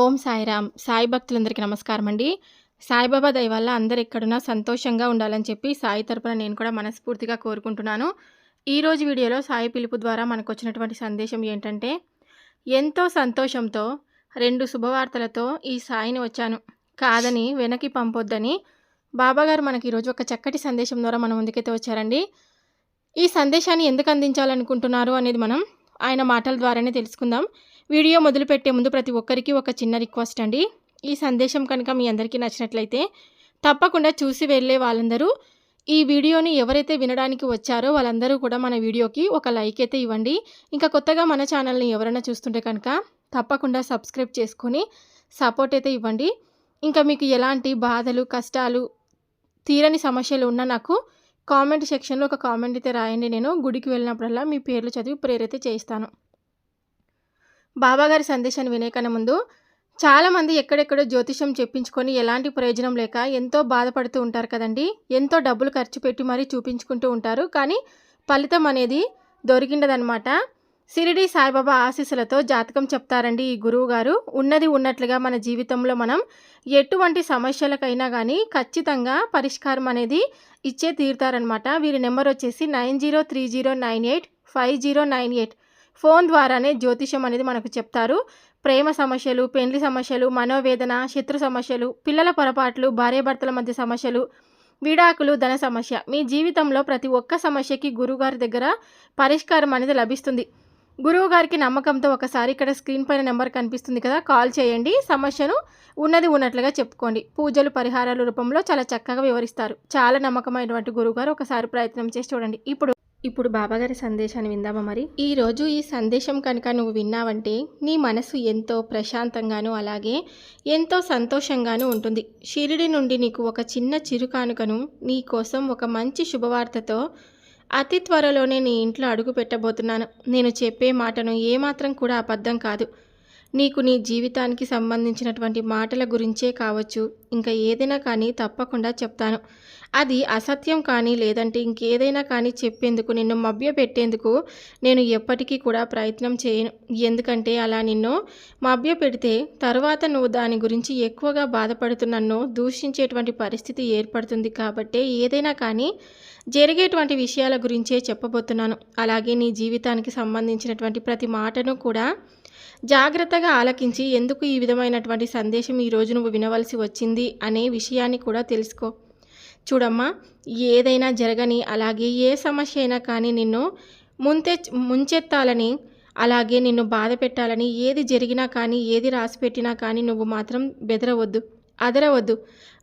ఓం సాయిరామ్. సాయి భక్తులందరికీ నమస్కారం అండి సాయిబాబా దయ వల్ల అందరు ఎక్కడున్నా సంతోషంగా ఉండాలని చెప్పి సాయి తరపున నేను కూడా మనస్ఫూర్తిగా కోరుకుంటున్నాను. ఈరోజు వీడియోలో సాయి పిలుపు ద్వారా మనకు వచ్చినటువంటి సందేశం ఏంటంటే ఎంతో సంతోషంతో రెండు శుభవార్తలతో ఈ సాయిని వచ్చాను. కాదని వెనక్కి పంపొద్దని బాబాగారు మనకి ఈరోజు ఒక చక్కటి సందేశం ద్వారా మన ముందుకైతే వచ్చారండి. ఈ సందేశాన్ని ఎందుకు అందించాలనుకుంటున్నారు అనేది మనం ఆయన మాటల ద్వారానే తెలుసుకుందాం. వీడియో మొదలుపెట్టే ముందు ప్రతి ఒక్కరికి ఒక చిన్న రిక్వెస్ట్ అండి. ఈ సందేశం కనుక మీ అందరికీ నచ్చినట్లయితే తప్పకుండా చూసి వెళ్ళే వాళ్ళందరూ ఈ వీడియోని ఎవరైతే వినడానికి వచ్చారో వాళ్ళందరూ కూడా మన వీడియోకి ఒక లైక్ అయితే ఇవ్వండి. ఇంకా కొత్తగా మన ఛానల్ని ఎవరైనా చూస్తుంటే కనుక తప్పకుండా సబ్స్క్రైబ్ చేసుకొని సపోర్ట్ అయితే ఇవ్వండి. ఇంకా మీకు ఎలాంటి బాధలు కష్టాలు తీరని సమస్యలు ఉన్నా నాకు కామెంట్ సెక్షన్లో ఒక కామెంట్ అయితే రాయండి. నేను గుడికి వెళ్ళినప్పుడల్లా మీ పేర్లు చదివి ప్రేరైతే చేయిస్తాను. బాబాగారి సందేశాన్ని వినేకన్నా ముందు చాలామంది ఎక్కడెక్కడో జ్యోతిషం చెప్పించుకొని ఎలాంటి ప్రయోజనం లేక ఎంతో బాధపడుతూ ఉంటారు కదండి. ఎంతో డబ్బులు ఖర్చు పెట్టి మరీ చూపించుకుంటూ ఉంటారు. కానీ ఫలితం అనేది దొరికిండదనమాట సిరిడి సాయిబాబా ఆశీస్సులతో జాతకం చెప్తారండి ఈ గురువు గారు. ఉన్నది ఉన్నట్లుగా మన జీవితంలో మనం ఎటువంటి సమస్యలకైనా కానీ ఖచ్చితంగా పరిష్కారం అనేది ఇచ్చే తీరుతారనమాట వీరి నెంబర్ వచ్చేసి nine zero three zero nine eight five zero nine eight. Phone ద్వారానే జ్యోతిషం అనేది మనకు చెప్తారు. ప్రేమ సమస్యలు పెండ్లి సమస్యలు మనోవేదన శత్రు సమస్యలు పిల్లల పొరపాట్లు భార్యాభర్తల మధ్య సమస్యలు విడాకులు ధన సమస్య. మీ జీవితంలో ప్రతి ఒక్క సమస్యకి గురువుగారి దగ్గర పరిష్కారం అనేది లభిస్తుంది. గురువు గారికి నమ్మకంతో ఒకసారి ఇక్కడ స్క్రీన్ పైన నెంబర్ కనిపిస్తుంది కదా కాల్ చేయండి. సమస్యను ఉన్నది ఉన్నట్లుగా చెప్పుకోండి. పూజలు పరిహారాల రూపంలో చాలా చక్కగా వివరిస్తారు. చాలా నమ్మకమైనటువంటి గురువుగారు ఒకసారి ప్రయత్నం చేసి చూడండి. ఇప్పుడు ఇప్పుడు బాబాగారి సందేశాన్ని విందామా మరి? ఈ రోజు ఈ సందేశం కనుక నువ్వు విన్నావంటే నీ మనసు ఎంతో ప్రశాంతంగాను అలాగే ఎంతో సంతోషంగాను ఉంటుంది. షిరిడి నుండి నీకు ఒక చిన్న చిరుకానుకను నీ కోసం ఒక మంచి శుభవార్తతో అతి త్వరలోనే నీ ఇంట్లో అడుగు పెట్టబోతున్నాను. నేను చెప్పే మాటను ఏమాత్రం కూడా అబద్ధం కాదు. నీకు నీ జీవితానికి సంబంధించినటువంటి మాటల గురించే కావచ్చు. ఇంకా ఏదైనా కానీ తప్పకుండా చెప్తాను. అది అసత్యం కానీ లేదంటే ఇంకేదైనా కానీ చెప్పేందుకు నిన్ను మభ్యపెట్టేందుకు నేను ఎప్పటికీ కూడా ప్రయత్నం చేయను. ఎందుకంటే అలా నిన్ను మభ్యపెడితే తర్వాత నువ్వు దాని గురించి ఎక్కువగా బాధపడుతూ నన్ను దూషించేటువంటి పరిస్థితి ఏర్పడుతుంది కాబట్టి ఏదైనా కానీ జరిగేటువంటి విషయాల గురించే చెప్పబోతున్నాను. అలాగే నీ జీవితానికి సంబంధించినటువంటి ప్రతి మాటను కూడా జాగ్రత్తగా ఆలకించి ఎందుకు ఈ విధమైనటువంటి సందేశం ఈరోజు నువ్వు వినవలసి వచ్చింది అనే విషయాన్ని కూడా తెలుసుకో. చూడమ్మా ఏదైనా జరగని అలాగే ఏ సమస్య అయినా కానీ నిన్ను ముంతే ముంచెత్తాలని అలాగే నిన్ను బాధ పెట్టాలని ఏది జరిగినా కానీ ఏది రాసి పెట్టినా కానీ నువ్వు మాత్రం బెదరవద్దు అదరవద్దు.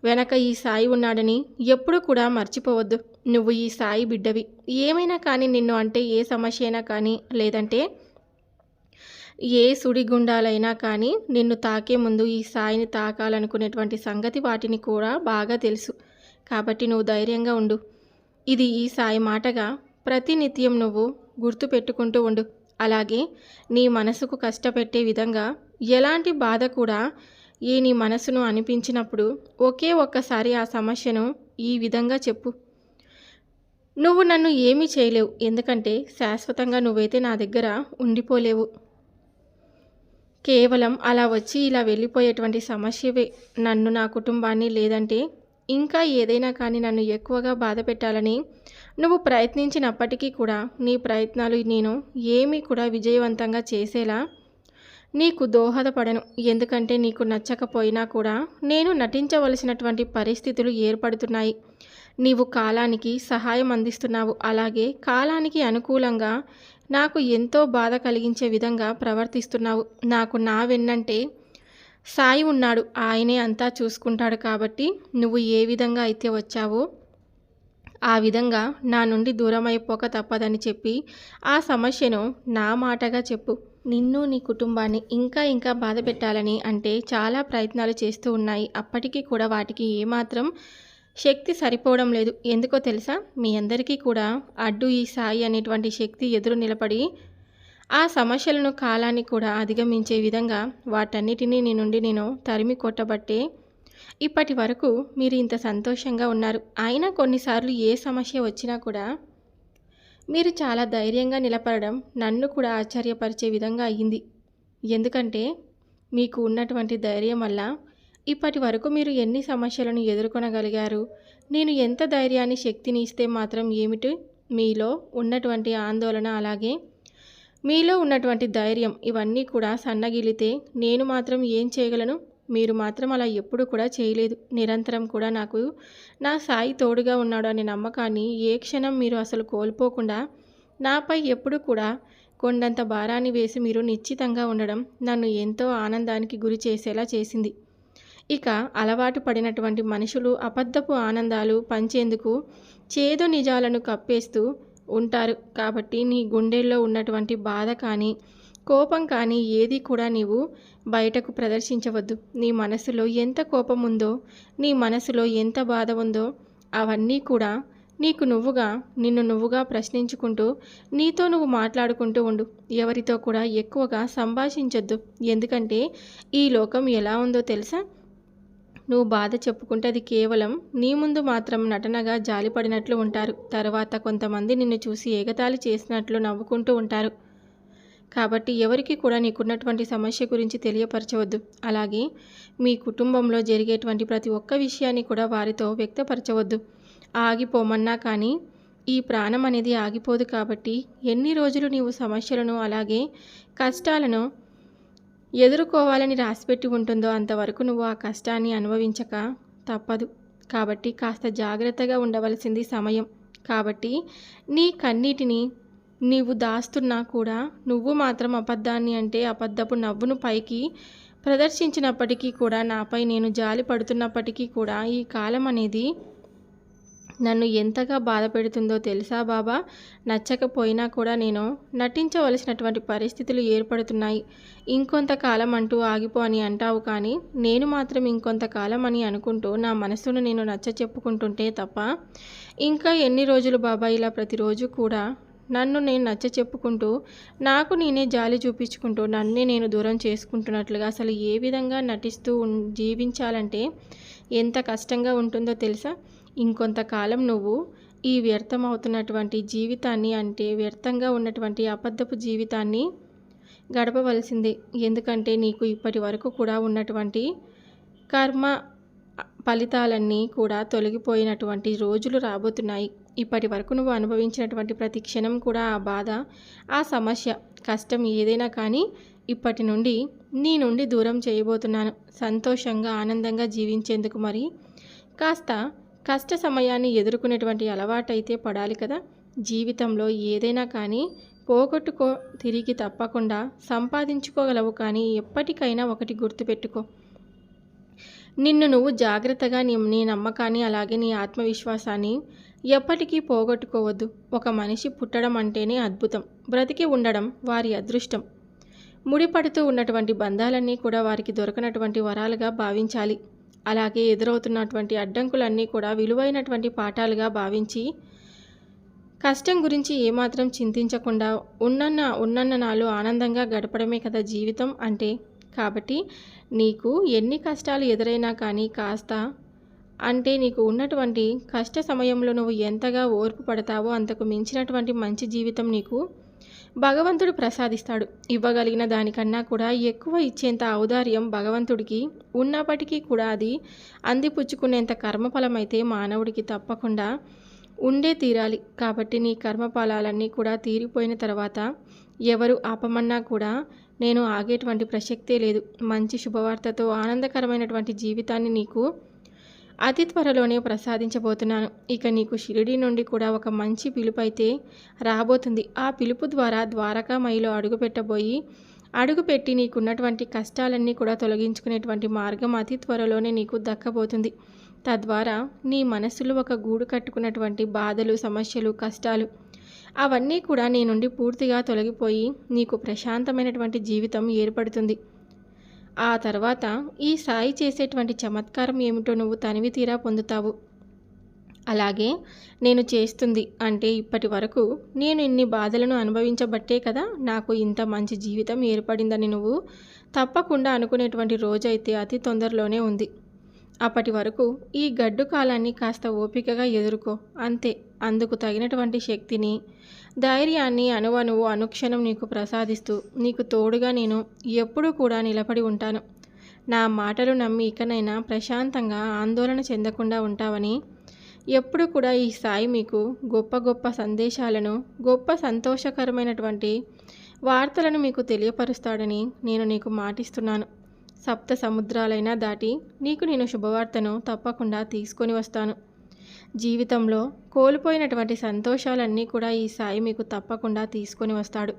వెనక ఈ సాయి ఉన్నాడని ఎప్పుడు కూడా మర్చిపోవద్దు. నువ్వు ఈ సాయి బిడ్డవి. ఏమైనా కానీ నిన్ను అంటే ఏ సమస్య అయినా కానీ లేదంటే ఏ సుడిగుండాలైనా కానీ నిన్ను తాకే ముందు ఈ సాయిని తాకాలనుకునేటువంటి సంగతి వాటిని కూడా బాగా తెలుసు. కాబట్టి నువ్వు ధైర్యంగా ఉండు. ఇది ఈ సాయి మాటగా ప్రతినిత్యం నువ్వు గుర్తు పెట్టుకుంటూ ఉండు. అలాగే నీ మనసుకు కష్టపెట్టే విధంగా ఎలాంటి బాధ కూడా ఏ నీ మనసును అనిపించినప్పుడు ఒకే ఒక్కసారి ఆ సమస్యను ఈ విధంగా చెప్పు. నువ్వు నన్ను ఏమీ చేయలేవు. ఎందుకంటే శాశ్వతంగా నువ్వైతే నా దగ్గర ఉండిపోలేవు. కేవలం అలా వచ్చి ఇలా వెళ్ళిపోయేటువంటి సమస్యవే. నన్ను నా కుటుంబాన్ని లేదంటే ఇంకా ఏదైనా కానీ నన్ను ఎక్కువగా బాధ పెట్టాలని నువ్వు ప్రయత్నించినప్పటికీ కూడా నీ ప్రయత్నాలు నేను ఏమీ కూడా విజయవంతంగా చేసేలా నీకు దోహదపడను. ఎందుకంటే నీకు నచ్చకపోయినా కూడా నేను నటించవలసినటువంటి పరిస్థితులు ఏర్పడుతున్నాయి. నీవు కాలానికి సహాయం అందిస్తున్నావు. అలాగే కాలానికి అనుకూలంగా నాకు ఎంతో బాధ కలిగించే విధంగా ప్రవర్తిస్తున్నావు. నాకు నా వెన్నంటే సాయి ఉన్నాడు. ఆయనే అంతా చూసుకుంటాడు కాబట్టి నువ్వు ఏ విధంగా అయితే వచ్చావో ఆ విధంగా నా నుండి దూరం అయిపోక తప్పదని చెప్పి ఆ సమస్యను నా మాటగా చెప్పు. నిన్ను నీ కుటుంబాన్ని ఇంకా ఇంకా బాధ పెట్టాలని అంటే చాలా ప్రయత్నాలు చేస్తూ ఉన్నాయి. అప్పటికీ కూడా వాటికి ఏమాత్రం శక్తి సరిపోవడం లేదు. ఎందుకో తెలుసా? మీ అందరికీ కూడా అడ్డు ఈ సాయి అనేటువంటి శక్తి ఎదురు నిలబడి ఆ సమస్యలను కాలాన్ని కూడా అధిగమించే విధంగా వాటన్నిటినీ నీ నుండి నేను తరిమి కొట్టబట్టే ఇప్పటి వరకు మీరు ఇంత సంతోషంగా ఉన్నారు. అయినా కొన్నిసార్లు ఏ సమస్య వచ్చినా కూడా మీరు చాలా ధైర్యంగా నిలబడడం నన్ను కూడా ఆశ్చర్యపరిచే విధంగా అయ్యింది ఎందుకంటే మీకు ఉన్నటువంటి ధైర్యం వల్ల ఇప్పటి వరకు మీరు ఎన్ని సమస్యలను ఎదుర్కొనగలిగారు నేను ఎంత ధైర్యాన్ని శక్తిని ఇస్తే మాత్రం ఏమిటి? మీలో ఉన్నటువంటి ఆందోళన అలాగే మీలో ఉన్నటువంటి ధైర్యం ఇవన్నీ కూడా సన్నగిలితే నేను మాత్రం ఏం చేయగలను? మీరు మాత్రం అలా ఎప్పుడు కూడా చేయలేదు. నిరంతరం కూడా నాకు నా సాయి తోడుగా ఉన్నాడు అనే నమ్మకాన్ని ఏ క్షణం మీరు అసలు కోల్పోకుండా నాపై ఎప్పుడు కూడా కొండంత భారాన్ని వేసి మీరు నిశ్చితంగా ఉండడం నన్ను ఎంతో ఆనందానికి గురి చేసేలా చేసింది. ఇక అలవాటు పడినటువంటి మనుషులు అబద్ధపు ఆనందాలు పంచేందుకు చేదు నిజాలను కప్పేస్తూ ఉంటారు. కాబట్టి నీ గుండెల్లో ఉన్నటువంటి బాధ కానీ కోపం కానీ ఏది కూడా నీవు బయటకు ప్రదర్శించవద్దు. నీ మనసులో ఎంత కోపం ఉందో నీ మనసులో ఎంత బాధ ఉందో అవన్నీ కూడా నీకు నువ్వుగా నిన్ను నువ్వుగా ప్రశ్నించుకుంటూ నీతో నువ్వు మాట్లాడుకుంటూ ఉండు. ఎవరితో కూడా ఎక్కువగా సంభాషించొద్దు. ఎందుకంటే ఈ లోకం ఎలా ఉందో తెలుసా? నువ్వు బాధ చెప్పుకుంటే అది కేవలం నీ ముందు మాత్రం నటనగా జాలిపడినట్లు ఉంటారు. తర్వాత కొంతమంది నిన్ను చూసి ఏగతాళి చేసినట్లు నవ్వుకుంటూ ఉంటారు. కాబట్టి ఎవరికి కూడా నీకున్నటువంటి సమస్య గురించి తెలియపరచవద్దు. అలాగే మీ కుటుంబంలో జరిగేటువంటి ప్రతి ఒక్క విషయాన్ని కూడా వారితో వ్యక్తపరచవద్దు. ఆగిపోమన్నా కానీ ఈ ప్రాణం అనేది ఆగిపోదు కాబట్టి ఎన్ని రోజులు నీవు సమస్యలను అలాగే కష్టాలను ఎదుర్కోవాలని రాసిపెట్టి ఉంటుందో అంతవరకు నువ్వు ఆ కష్టాన్ని అనుభవించక తప్పదు. కాబట్టి కాస్త జాగ్రత్తగా ఉండవలసింది సమయం. కాబట్టి నీ కన్నీటిని నీవు దాస్తున్నా కూడా నువ్వు మాత్రం అబద్ధాన్ని అంటే అబద్ధపు నవ్వును పైకి ప్రదర్శించినప్పటికీ కూడా నాపై నేను జాలి పడుతున్నప్పటికీ కూడా ఈ కాలం అనేది నన్ను ఎంతగా బాధ పెడుతుందో తెలుసా బాబా? నచ్చకపోయినా కూడా నేను నటించవలసినటువంటి పరిస్థితులు ఏర్పడుతున్నాయి. ఇంకొంతకాలం అంటూ ఆగిపో అని అంటావు కానీ నేను మాత్రం ఇంకొంతకాలం అని అనుకుంటూ నా మనసును నేను నచ్చ చెప్పుకుంటుంటే తప్ప ఇంకా ఎన్ని రోజులు బాబా ఇలా ప్రతిరోజు కూడా నన్ను నేను నచ్చ చెప్పుకుంటూ నాకు నేనే జాలి చూపించుకుంటూ నన్నే నేను దూరం చేసుకుంటున్నట్లుగా అసలు ఏ విధంగా నటిస్తూ జీవించాలంటే ఎంత కష్టంగా ఉంటుందో తెలుసా? ఇంకొంతకాలం నువ్వు ఈ వ్యర్థమవుతున్నటువంటి జీవితాన్ని అంటే వ్యర్థంగా ఉన్నటువంటి అబద్ధపు జీవితాన్ని గడపవలసిందే. ఎందుకంటే నీకు ఇప్పటి వరకు కూడా ఉన్నటువంటి కర్మ ఫలితాలన్నీ కూడా తొలగిపోయినటువంటి రోజులు రాబోతున్నాయి. ఇప్పటి వరకు నువ్వు అనుభవించినటువంటి ప్రతి క్షణం కూడా ఆ బాధ ఆ సమస్య కష్టం ఏదైనా కానీ ఇప్పటి నుండి నీ నుండి దూరం చేయబోతున్నాను. సంతోషంగా ఆనందంగా జీవించేందుకు మరి కాస్త కష్ట సమయాన్ని ఎదుర్కొనేటువంటి అలవాటైతే పడాలి కదా. జీవితంలో ఏదైనా కానీ పోగొట్టుకో తిరిగి తప్పకుండా సంపాదించుకోగలవు కానీ ఎప్పటికైనా ఒకటి గుర్తుపెట్టుకో. నిన్ను నువ్వు జాగ్రత్తగా నీ నీ నమ్మకాన్ని అలాగే నీ ఆత్మవిశ్వాసాన్ని ఎప్పటికీ పోగొట్టుకోవద్దు. ఒక మనిషి పుట్టడం అంటేనే అద్భుతం. బ్రతికి ఉండడం వారి అదృష్టం. ముడిపడుతూ ఉన్నటువంటి బంధాలన్నీ కూడా వారికి దొరకనటువంటి వరాలుగా భావించాలి. అలాగే ఎదురవుతున్నటువంటి అడ్డంకులన్నీ కూడా విలువైనటువంటి పాఠాలుగా భావించి కష్టం గురించి ఏమాత్రం చింతించకుండా ఉన్నన్న ఉన్నన్న నాలు ఆనందంగా గడపడమే కదా జీవితం అంటే. కాబట్టి నీకు ఎన్ని కష్టాలు ఎదురైనా కానీ కాస్త అంటే నీకు ఉన్నటువంటి కష్ట సమయంలో నువ్వు ఎంతగా ఓర్పు పడతావో అంతకు మించినటువంటి మంచి జీవితం నీకు భగవంతుడు ప్రసాదిస్తాడు. ఇవ్వగలిగిన దానికన్నా కూడా ఎక్కువ ఇచ్చేంత ఔదార్యం భగవంతుడికి ఉన్నప్పటికీ కూడా అది అందిపుచ్చుకునేంత కర్మఫలం అయితే మానవుడికి తప్పకుండా ఉండే తీరాలి. కాబట్టి నీ కర్మఫలాలన్నీ కూడా తీరిపోయిన తర్వాత ఎవరు ఆపమన్నా కూడా నేను ఆగేటువంటి ప్రసక్తే లేదు. మంచి శుభవార్తతో ఆనందకరమైనటువంటి జీవితాన్ని నీకు అతి త్వరలోనే ప్రసాదించబోతున్నాను. ఇక నీకు షిరిడి నుండి కూడా ఒక మంచి పిలుపు అయితే రాబోతుంది. ఆ పిలుపు ద్వారా ద్వారకామయిలో అడుగుపెట్టబోయి అడుగుపెట్టి నీకున్నటువంటి కష్టాలన్నీ కూడా తొలగించుకునేటువంటి మార్గం అతి త్వరలోనే నీకు దక్కబోతుంది. తద్వారా నీ మనసులో ఒక గూడు కట్టుకున్నటువంటి బాధలు సమస్యలు కష్టాలు అవన్నీ కూడా నీ నుండి పూర్తిగా తొలగిపోయి నీకు ప్రశాంతమైనటువంటి జీవితం ఏర్పడుతుంది. ఆ తర్వాత ఈ సాయి చేసేటువంటి చమత్కారం ఏమిటో నువ్వు తనివి తీరా పొందుతావు. అలాగే నేను చేస్తుంది అంటే ఇప్పటి వరకు నేను ఇన్ని బాధలను అనుభవించబట్టే కదా నాకు ఇంత మంచి జీవితం ఏర్పడిందని నువ్వు తప్పకుండా అనుకునేటువంటి రోజైతే అతి తొందరలోనే ఉంది. అప్పటి వరకు ఈ గడ్డు కాలాన్ని కాస్త ఓపికగా ఎదుర్కో అంతే. అందుకు తగినటువంటి శక్తిని ధైర్యాన్ని అనువనువు అనుక్షణం నీకు ప్రసాదిస్తూ నీకు తోడుగా నేను ఎప్పుడూ కూడా నిలబడి ఉంటాను. నా మాటలు నమ్మి ఇకనైనా ప్రశాంతంగా ఆందోళన చెందకుండా ఉంటావని ఎప్పుడు కూడా ఈ సాయి మీకు గొప్ప గొప్ప సందేశాలను గొప్ప సంతోషకరమైనటువంటి వార్తలను మీకు తెలియపరుస్తాడని నేను నీకు మాటిస్తున్నాను. సప్త సముద్రాలైనా దాటి నీకు నేను శుభవార్తను తప్పకుండా తీసుకొని వస్తాను. జీవితంలో కోల్పోయినటువంటి సంతోషాలన్నీ కూడా ఈ సాయి మీకు తప్పకుండా తీసుకొని వస్తాడు.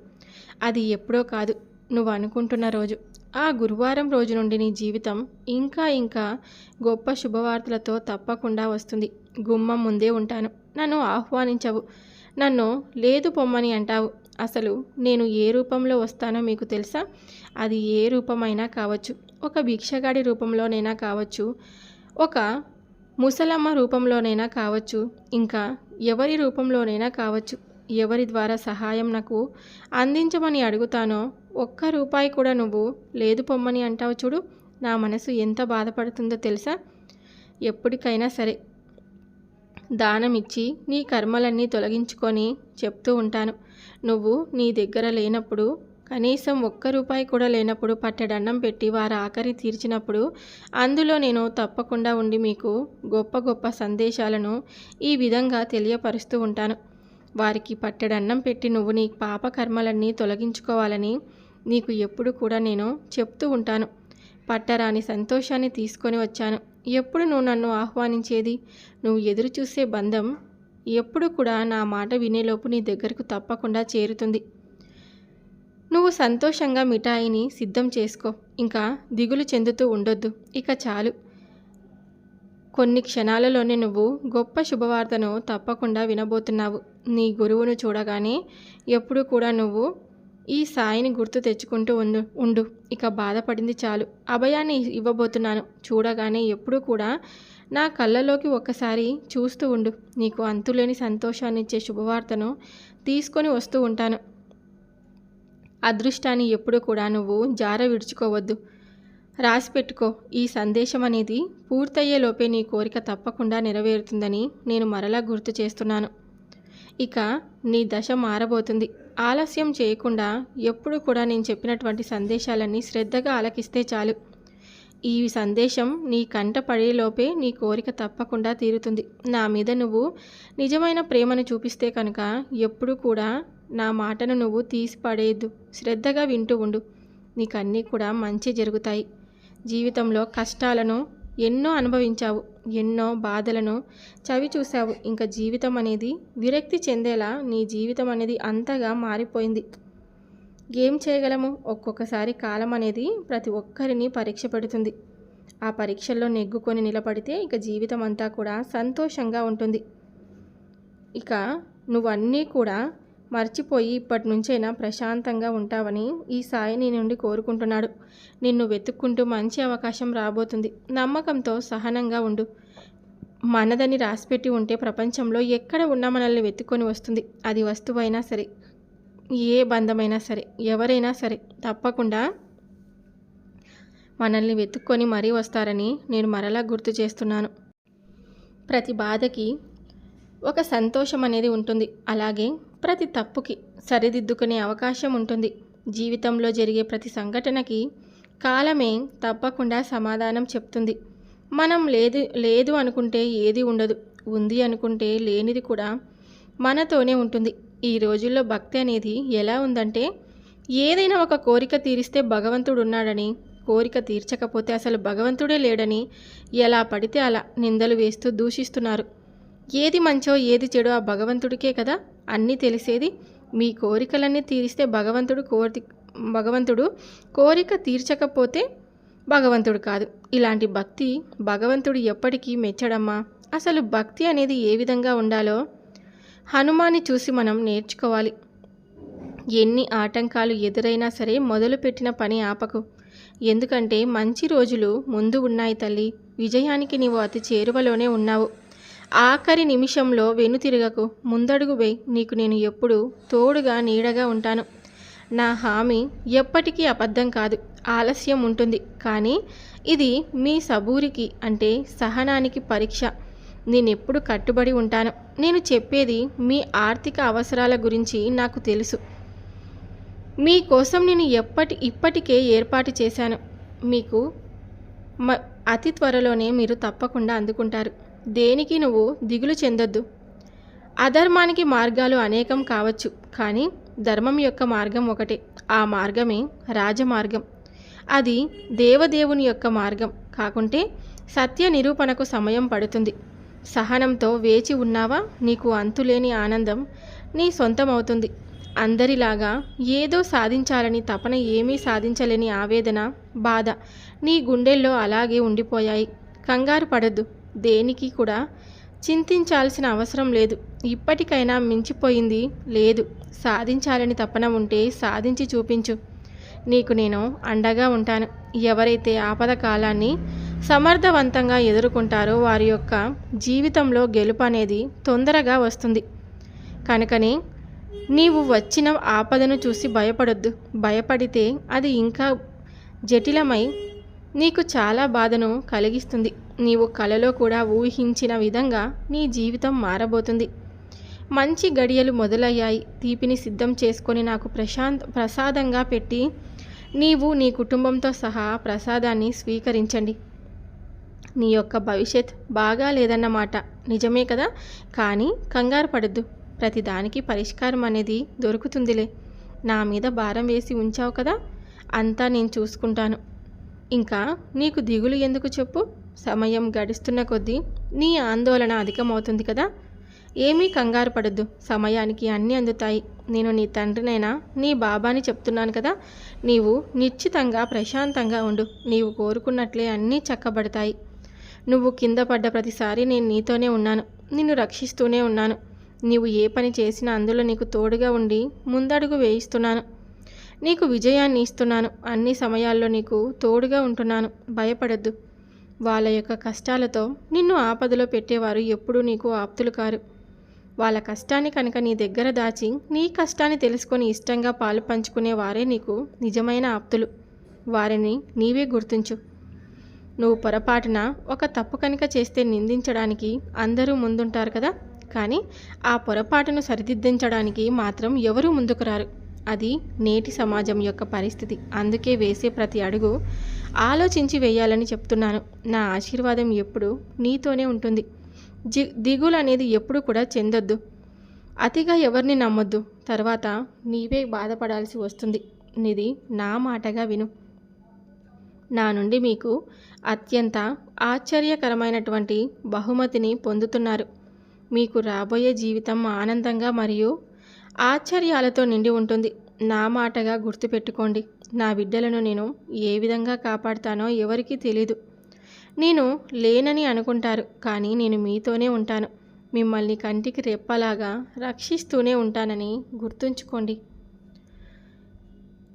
అది ఎప్పుడో కాదు నువ్వు అనుకుంటున్న రోజు. ఆ గురువారం రోజు నుండి నీ జీవితం ఇంకా ఇంకా గొప్ప శుభవార్తలతో తప్పకుండా వస్తుంది. గుమ్మం ముందే ఉంటాను. నన్ను ఆహ్వానించవు. నన్ను లేదు పొమ్మని అంటావు. అసలు నేను ఏ రూపంలో వస్తానో మీకు తెలుసా? అది ఏ రూపమైనా కావచ్చు. ఒక భిక్షగాడి రూపంలోనైనా కావచ్చు. ఒక ముసలమ్మ రూపంలోనైనా కావచ్చు ఇంకా ఎవరి రూపంలోనైనా కావచ్చు ఎవరి ద్వారా సహాయం నాకు అందించమని అడుగుతానో ఒక్క రూపాయి కూడా నువ్వు లేదు పొమ్మని అంటావు చూడు నా మనసు ఎంత బాధపడుతుందో తెలుసా? ఎప్పటికైనా సరే దానం ఇచ్చి నీ కర్మలన్నీ తొలగించుకొని చెప్తూ ఉంటాను. నువ్వు నీ దగ్గర లేనప్పుడు కనీసం ఒక్క రూపాయి కూడా లేనప్పుడు పట్టెడన్నం పెట్టి వారి ఆఖరి తీర్చినప్పుడు అందులో నేను తప్పకుండా ఉండి మీకు గొప్ప గొప్ప సందేశాలను ఈ విధంగా తెలియపరుస్తూ ఉంటాను. వారికి పట్టెడన్నం పెట్టి నువ్వు నీ పాపకర్మలన్నీ తొలగించుకోవాలని నీకు ఎప్పుడు కూడా నేను చెప్తూ ఉంటాను. పట్టరాని సంతోషాన్ని తీసుకొని వచ్చాను. ఎప్పుడు నువ్వు నన్ను ఆహ్వానించేది? నువ్వు ఎదురు చూసే బంధం ఎప్పుడు కూడా నా మాట వినేలోపు నీ దగ్గరకు తప్పకుండా చేరుతుంది. నువ్వు సంతోషంగా మిఠాయిని సిద్ధం చేసుకో. ఇంకా దిగులు చెందుతూ ఉండొద్దు. ఇక చాలు. కొన్ని క్షణాలలోనే నువ్వు గొప్ప శుభవార్తను తప్పకుండా వినబోతున్నావు. నీ గురువును చూడగానే ఎప్పుడు కూడా నువ్వు ఈ సాయిని గుర్తు తెచ్చుకుంటూ ఉండు ఉండు. ఇక బాధపడింది చాలు. అభయాన్ని ఇవ్వబోతున్నాను. చూడగానే ఎప్పుడు కూడా నా కళ్ళలోకి ఒక్కసారి చూస్తూ ఉండు. నీకు అంతులేని సంతోషాన్నిచ్చే శుభవార్తను తీసుకొని వస్తూ ఉంటాను. అదృష్టాన్ని ఎప్పుడు కూడా నువ్వు జార విడుచుకోవద్దు. రాసి పెట్టుకో. ఈ సందేశం అనేది పూర్తయ్యేలోపే నీ కోరిక తప్పకుండా నెరవేరుతుందని నేను మరలా గుర్తు చేస్తున్నాను. ఇక నీ దశ మారబోతుంది. ఆలస్యం చేయకుండా ఎప్పుడు కూడా నేను చెప్పినటువంటి సందేశాలన్నీ శ్రద్ధగా ఆలకిస్తే చాలు. ఈ సందేశం నీ కంట పడేలోపే నీ కోరిక తప్పకుండా తీరుతుంది. నా మీద నువ్వు నిజమైన ప్రేమను చూపిస్తే కనుక ఎప్పుడు కూడా నా మాటను నువ్వు తీసిపడేయద్దు. శ్రద్ధగా వింటూ ఉండు. నీకు అన్నీ కూడా మంచి జరుగుతాయి. జీవితంలో కష్టాలను ఎన్నో అనుభవించావు. ఎన్నో బాధలను చవి చూసావు ఇంకా జీవితం అనేది విరక్తి చెందేలా నీ జీవితం అనేది అంతగా మారిపోయింది. ఏం చేయగలము? ఒక్కొక్కసారి కాలం అనేది ప్రతి ఒక్కరిని పరీక్ష పెడుతుంది. ఆ పరీక్షల్లో నెగ్గుకొని నిలబడితే ఇక జీవితం అంతా కూడా సంతోషంగా ఉంటుంది. ఇక నువ్వన్నీ కూడా మర్చిపోయి ఇప్పటి నుంచైనా ప్రశాంతంగా ఉంటావని ఈ సాయి నీ నుండి కోరుకుంటున్నాడు. నిన్ను వెతుక్కుంటూ మంచి అవకాశం రాబోతుంది. నమ్మకంతో సహనంగా ఉండు. మనదని రాసిపెట్టి ఉంటే ప్రపంచంలో ఎక్కడ ఉన్నా మనల్ని వెతుక్కొని వస్తుంది. అది వస్తువైనా సరే ఏ బంధమైనా సరే ఎవరైనా సరే తప్పకుండా మనల్ని వెతుక్కొని మరీ వస్తారని నేను మరలా గుర్తు చేస్తున్నాను. ప్రతి బాధకి ఒక సంతోషం అనేది ఉంటుంది. అలాగే ప్రతి తప్పుకి సరిదిద్దుకునే అవకాశం ఉంటుంది. జీవితంలో జరిగే ప్రతి సంఘటనకి కాలమే తప్పకుండా సమాధానం చెప్తుంది. మనం లేదు లేదు అనుకుంటే ఏది ఉండదు. ఉంది అనుకుంటే లేనిది కూడా మనతోనే ఉంటుంది. ఈ రోజుల్లో భక్తి అనేది ఎలా ఉందంటే ఏదైనా ఒక కోరిక తీరిస్తే భగవంతుడు ఉన్నాడని కోరిక తీర్చకపోతే అసలు భగవంతుడే లేడని ఎలా పడితే అలా నిందలు వేస్తూ దూషిస్తున్నారు. ఏది మంచో ఏది చెడో ఆ భగవంతుడికే కదా. అన్నీ తెలిసేది. మీ కోరికలన్నీ తీరిస్తే భగవంతుడు కోరి భగవంతుడు కోరిక తీర్చకపోతే భగవంతుడు కాదు. ఇలాంటి భక్తి భగవంతుడు ఎప్పటికీ మెచ్చడమ్మా? అసలు భక్తి అనేది ఏ విధంగా ఉండాలో? హనుమాన్ని చూసి మనం నేర్చుకోవాలి. ఎన్ని ఆటంకాలు ఎదురైనా సరే మొదలుపెట్టిన పని ఆపకు. ఎందుకంటే మంచి రోజులు ముందు ఉన్నాయి తల్లి. విజయానికి నీవు అతి చేరువలోనే ఉన్నావు. ఆఖరి నిమిషంలో వెనుతిరగకు ముందడుగు వేయి. నీకు నేను ఎప్పుడు తోడుగా నీడగా ఉంటాను. నా హామీ ఎప్పటికీ అబద్ధం కాదు. ఆలస్యం ఉంటుంది. కానీ ఇది మీ సబూరికి అంటే సహనానికి పరీక్ష. నేనెప్పుడు కట్టుబడి ఉంటాను. నేను చెప్పేది మీ ఆర్థిక అవసరాల గురించి నాకు తెలుసు. మీకోసం నేను ఎప్పటి ఇప్పటికే ఏర్పాటు చేశాను. మీకు మ అతి త్వరలోనే మీరు తప్పకుండా అందుకుంటారు. దేనికి నువ్వు దిగులు చెందొద్దు. అధర్మానికి మార్గాలు అనేకం కావచ్చు కానీ ధర్మం యొక్క మార్గం ఒకటే. ఆ మార్గమే రాజమార్గం. అది దేవదేవుని యొక్క మార్గం. కాకుంటే సత్య నిరూపణకు సమయం పడుతుంది. సహనంతో వేచి ఉన్నావా? నీకు అంతులేని ఆనందం నీ సొంతమవుతుంది. అందరిలాగా ఏదో సాధించాలని తపన ఏమీ సాధించలేని ఆవేదన బాధ నీ గుండెల్లో అలాగే ఉండిపోయాయి. కంగారు పడద్దు. దేనికి కూడా చింతించాల్సిన అవసరం లేదు. ఇప్పటికైనా మించిపోయింది లేదు. సాధించాలని తపన ఉంటే సాధించి చూపించు. నీకు నేను అండగా ఉంటాను. ఎవరైతే ఆపద కాలాన్ని సమర్థవంతంగా ఎదుర్కొంటారో వారి యొక్క జీవితంలో గెలుపు అనేది తొందరగా వస్తుంది. కనుకనే నీవు వచ్చిన ఆపదను చూసి భయపడొద్దు. భయపడితే అది ఇంకా జటిలమై నీకు చాలా బాధను కలిగిస్తుంది. నీవు కలలో కూడా ఊహించిన విధంగా నీ జీవితం మారబోతుంది. మంచి గడియలు మొదలయ్యాయి. తీపిని సిద్ధం చేసుకొని నాకు ప్రశాంత్ ప్రసాదంగా పెట్టి నీవు నీ కుటుంబంతో సహా ప్రసాదాన్ని స్వీకరించండి. నీ యొక్క భవిష్యత్ బాగా లేదన్నమాట నిజమే కదా? కానీ కంగారు పడద్దు. ప్రతిదానికి పరిష్కారం అనేది దొరుకుతుందిలే. నా మీద భారం వేసి ఉంచావు కదా? అంతా నేను చూసుకుంటాను. ఇంకా నీకు దిగులు ఎందుకు చెప్పు? సమయం గడుస్తున్న కొద్దీ నీ ఆందోళన అధికమవుతుంది కదా. ఏమీ కంగారు పడద్దు. సమయానికి అన్నీ అందుతాయి. నేను నీ తండ్రినైనా నీ బాబాని చెప్తున్నాను కదా. నీవు నిశ్చితంగా ప్రశాంతంగా ఉండు. నీవు కోరుకున్నట్లే అన్నీ చక్కబడతాయి. నువ్వు కింద పడ్డ ప్రతిసారి నేను నీతోనే ఉన్నాను. నిన్ను రక్షిస్తూనే ఉన్నాను. నీవు ఏ పని చేసినా అందులో నీకు తోడుగా ఉండి ముందడుగు వేయిస్తున్నాను. నీకు విజయాన్ని ఇస్తున్నాను. అన్ని సమయాల్లో నీకు తోడుగా ఉంటున్నాను. భయపడద్దు. వాళ్ళ యొక్క కష్టాలతో నిన్ను ఆపదలో పెట్టేవారు ఎప్పుడూ నీకు ఆప్తులు కారు. వాళ్ళ కష్టాన్ని కనుక నీ దగ్గర దాచి నీ కష్టాన్ని తెలుసుకొని ఇష్టంగా పాలు పంచుకునే వారే నీకు నిజమైన ఆప్తులు. వారిని నీవే గుర్తించు. నువ్వు పొరపాటున ఒక తప్పు కనుక చేస్తే నిందించడానికి అందరూ ముందుంటారు కదా? కానీ ఆ పొరపాటును సరిదిద్దించడానికి మాత్రం ఎవరూ ముందుకు రారు. అది నేటి సమాజం యొక్క పరిస్థితి. అందుకే వేసే ప్రతి అడుగు ఆలోచించి వేయాలని చెప్తున్నాను. నా ఆశీర్వాదం ఎప్పుడు నీతోనే ఉంటుంది. జి దిగులు అనేది ఎప్పుడు కూడా చెందొద్దు. అతిగా ఎవరిని నమ్మొద్దు. తర్వాత నీవే బాధపడాల్సి వస్తుంది. నిది నా మాటగా విను. నా నుండి మీకు అత్యంత ఆశ్చర్యకరమైనటువంటి బహుమతిని పొందుతున్నారు. మీకు రాబోయే జీవితం ఆనందంగా మరియు ఆశ్చర్యాలతో నిండి ఉంటుంది. నా మాటగా గుర్తుపెట్టుకోండి. నా బిడ్డలను నేను ఏ విధంగా కాపాడుతానో ఎవరికీ తెలీదు. నేను లేనని అనుకుంటారు కానీ నేను మీతోనే ఉంటాను. మిమ్మల్ని కంటికి రెప్పలాగా రక్షిస్తూనే ఉంటానని గుర్తుంచుకోండి.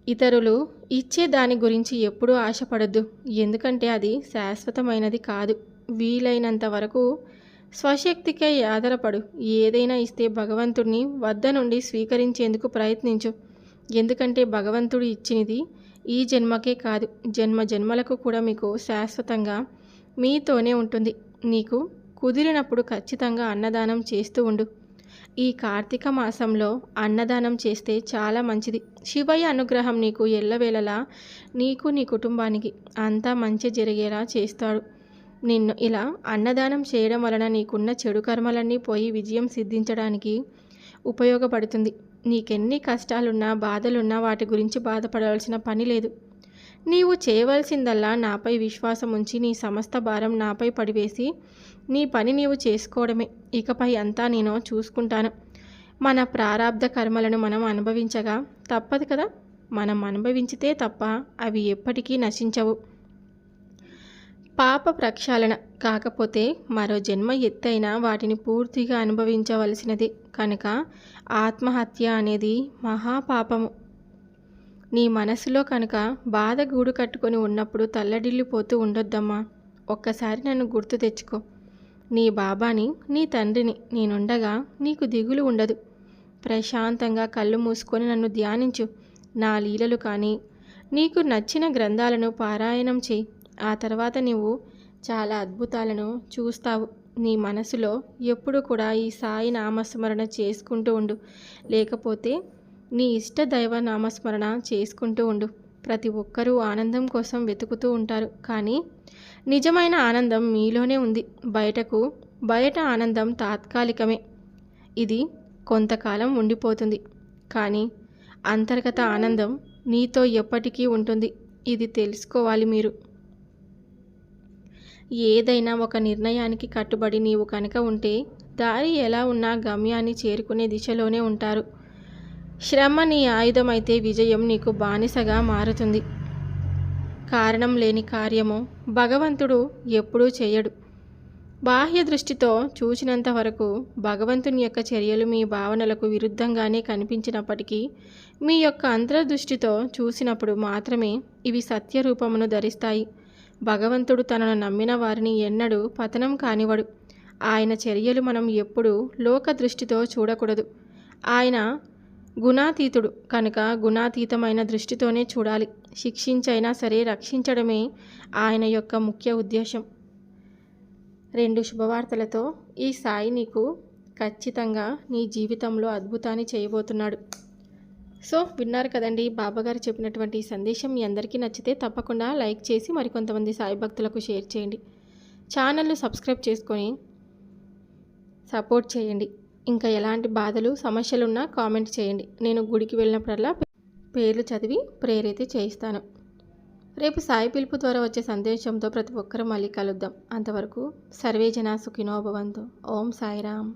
ఇతరులు ఇచ్చే దాని గురించి ఎప్పుడూ ఆశపడద్దు. ఎందుకంటే అది శాశ్వతమైనది కాదు. వీలైనంత వరకు స్వశక్తికే ఆధారపడు. ఏదైనా ఇస్తే భగవంతుడిని వద్ద నుండి స్వీకరించేందుకు ప్రయత్నించు. ఎందుకంటే భగవంతుడు ఇచ్చినది ఈ జన్మకే కాదు. జన్మ జన్మలకు కూడా మీకు శాశ్వతంగా మీతోనే ఉంటుంది. నీకు కుదిరినప్పుడు ఖచ్చితంగా అన్నదానం చేస్తూ ఉండు. ఈ కార్తీక మాసంలో అన్నదానం చేస్తే చాలా మంచిది. శివయ్య అనుగ్రహం నీకు ఎల్లవేళలా నీకు నీ కుటుంబానికి అంతా మంచి జరిగేలా చేస్తాడు. నిన్ను ఇలా అన్నదానం చేయడం వలన నీకున్న చెడు కర్మలన్నీ పోయి విజయం సిద్ధించడానికి ఉపయోగపడుతుంది. నీకెన్ని కష్టాలున్నా బాధలున్నా వాటి గురించి బాధపడవలసిన పని లేదు. నీవు చేయవలసిందల్లా నాపై విశ్వాసం ఉంచి నీ సమస్త భారం నాపై పడివేసి నీ పని నీవు చేసుకోవడమే. ఇకపై అంతా నేను చూసుకుంటాను. మన ప్రారాబ్ధ కర్మలను మనం అనుభవించగా తప్పదు కదా? మనం అనుభవించితే తప్ప అవి ఎప్పటికీ నశించవు. పాప ప్రక్షాళన కాకపోతే మరో జన్మ ఎత్తైన వాటిని పూర్తిగా అనుభవించవలసినది కనుక ఆత్మహత్య అనేది మహాపాపము. నీ మనసులో కనుక బాధ గూడు కట్టుకొని ఉన్నప్పుడు తల్లడిల్లిపోతూ ఉండొద్దమ్మా. ఒక్కసారి నన్ను గుర్తు తెచ్చుకో. నీ బాబాని నీ తండ్రిని నేనుండగా నీకు దిగులు ఉండదు. ప్రశాంతంగా కళ్ళు మూసుకొని నన్ను ధ్యానించు. నా లీలలు కానీ నీకు నచ్చిన గ్రంథాలను పారాయణం చేయి. ఆ తర్వాత నీవు చాలా అద్భుతాలను చూస్తావు. నీ మనసులో ఎప్పుడు కూడా ఈ సాయి నామస్మరణ చేసుకుంటూ ఉండు. లేకపోతే నీ ఇష్ట దైవ నామస్మరణ చేసుకుంటూ ఉండు. ప్రతి ఒక్కరూ ఆనందం కోసం వెతుకుతూ ఉంటారు. కానీ నిజమైన ఆనందం మీలోనే ఉంది. బయటకు బయట ఆనందం తాత్కాలికమే. ఇది కొంతకాలం ఉండిపోతుంది. కానీ అంతర్గత ఆనందం నీతో ఎప్పటికీ ఉంటుంది. ఇది తెలుసుకోవాలి మీరు. ఏదైనా ఒక నిర్ణయానికి కట్టుబడి నీవు కనుక ఉంటే దారి ఎలా ఉన్నా గమ్యాన్ని చేరుకునే దిశలోనే ఉంటారు. శ్రమ నీ ఆయుధమైతే విజయం నీకు బానిసగా మారుతుంది. కారణం లేని కార్యము భగవంతుడు ఎప్పుడూ చేయడు. బాహ్య దృష్టితో చూసినంత వరకు భగవంతుని యొక్క చర్యలు మీ భావనలకు విరుద్ధంగానే కనిపించినప్పటికీ మీ యొక్క అంతర్దృష్టితో చూసినప్పుడు మాత్రమే ఇవి సత్య రూపమును ధరిస్తాయి. భగవంతుడు తనను నమ్మిన వారిని ఎన్నడూ పతనం కానివడు. ఆయన చర్యలు మనం ఎప్పుడూ లోక దృష్టితో చూడకూడదు. ఆయన గుణాతీతుడు కనుక గుణాతీతమైన దృష్టితోనే చూడాలి. శిక్షించైనా సరే రక్షించడమే ఆయన యొక్క ముఖ్య ఉద్దేశం. రెండు శుభవార్తలతో ఈ సాయి నీకు ఖచ్చితంగా నీ జీవితంలో అద్భుతాన్ని చేయబోతున్నాడు. సో విన్నారు కదండి బాబాగారు చెప్పినటువంటి సందేశం మీ అందరికీ నచ్చితే తప్పకుండా లైక్ చేసి మరికొంతమంది సాయి భక్తులకు షేర్ చేయండి. ఛానల్ను సబ్స్క్రైబ్ చేసుకొని సపోర్ట్ చేయండి. ఇంకా ఎలాంటి బాధలు సమస్యలున్నా కామెంట్ చేయండి. నేను గుడికి వెళ్ళినప్పుడల్లా పేర్లు చదివి ప్రేయర్ అయితే చేయిస్తాను. రేపు సాయి పిలుపు ద్వారా వచ్చే సందేశంతో ప్రతి ఒక్కరూ మళ్ళీ కలుద్దాం. అంతవరకు సర్వేజన సుఖినోభవంతో ఓం సాయిరామ్.